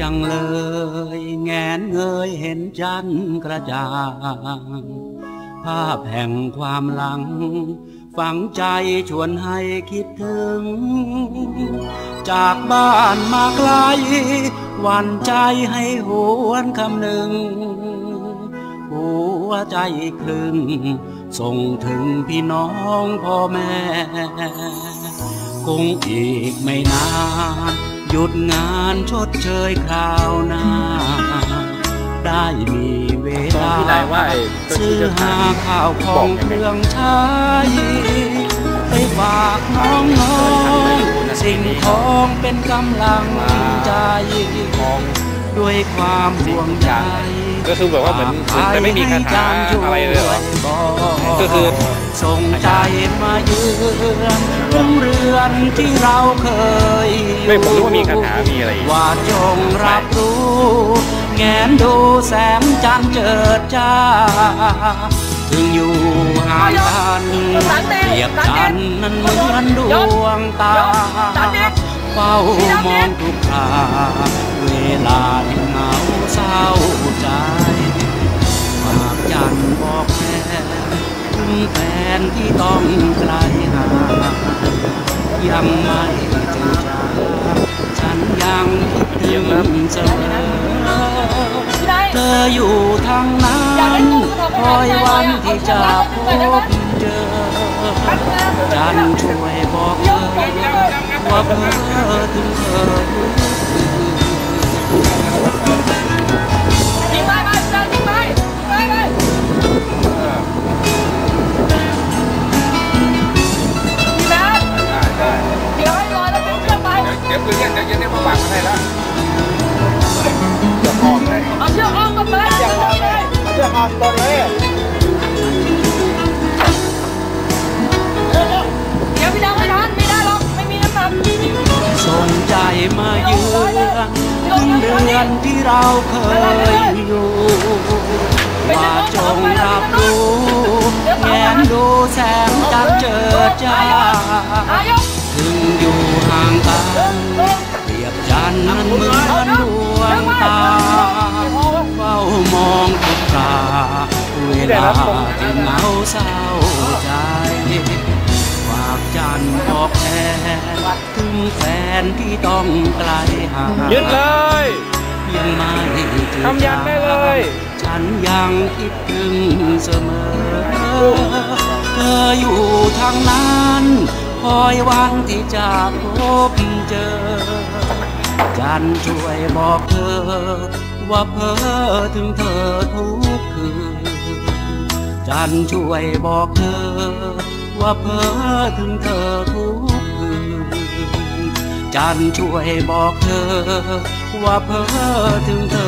จังเลยแงนเงยเห็นจันกระจ่างภาพแห่งความหลัง ฝังใจชวนให้คิดถึง จากบ้านมาไกลหวันใจให้หวนคำหนึ่ง หัวใจครึ่งส่งถึงพี่น้องพ่อแม่ คงอีกไม่นาน หยุดงานชดเชยคราวหน้า ได้มีเวลาที่ไหนว่าไอ้เจ้าซื้ที่อเจ้าทาหางข้าวของเครื่องใช้ไปฝากน้องน้องสิ่งของเป็นกำลังใจมองด้วยความห่วงใย ก็คือแบบว่าเหมือนเหมือนแต่ไม่มีคาถาอะไรเลยเหรอก็คือส่งใจมาเยือนโรงเรือนที่เราเคยอยู่ไม่ผมรู้ว่ามีคาถามีอะไรอีกว่าจงรับรู้แงนดูแสงจันทร์เจิดจ้าถึงอยู่ห่างกันเปรียบกันนั้นเหมือนดวงตาเฝ้ามองทุกคราเวลาที่ ยังไม่เจอจาฉันยังคิดถึงเสมอเธออยู่ทางนั้นคอยวันที่จะพบเจอจันช่วยบอกเธอว่าเพ้อถึงเธอ จะออกตอนนี้เร็วๆเดี๋ยวพี่ดาวไม่ทันไม่ได้หรอกไม่มีน้ำหนักส่งใจมาเยือนถึงเดือนที่เราเคยอยู่ว่าจงรับรู้แงนดูแสงจันทร์เจิดจ้า เวลาที่เหงาเศร้าใจฝากจันทร์บอกแทนถึงแฟนที่ต้องไกลห่างยึดเลยยังไม่จอทำยันได้เลย ฉันยังคิดถึงเสมอ เธออยู่ทางนั้นคอยวันที่จะพบเจอ จันช่วยบอกเธอ ว่าเพ้อถึงเธอทุกคืน จันช่วยบอกเธอ ว่าเพ้อถึงเธอทุกคืนจันช่วยบอกเธอ ว่าเพ้อถึงเธอ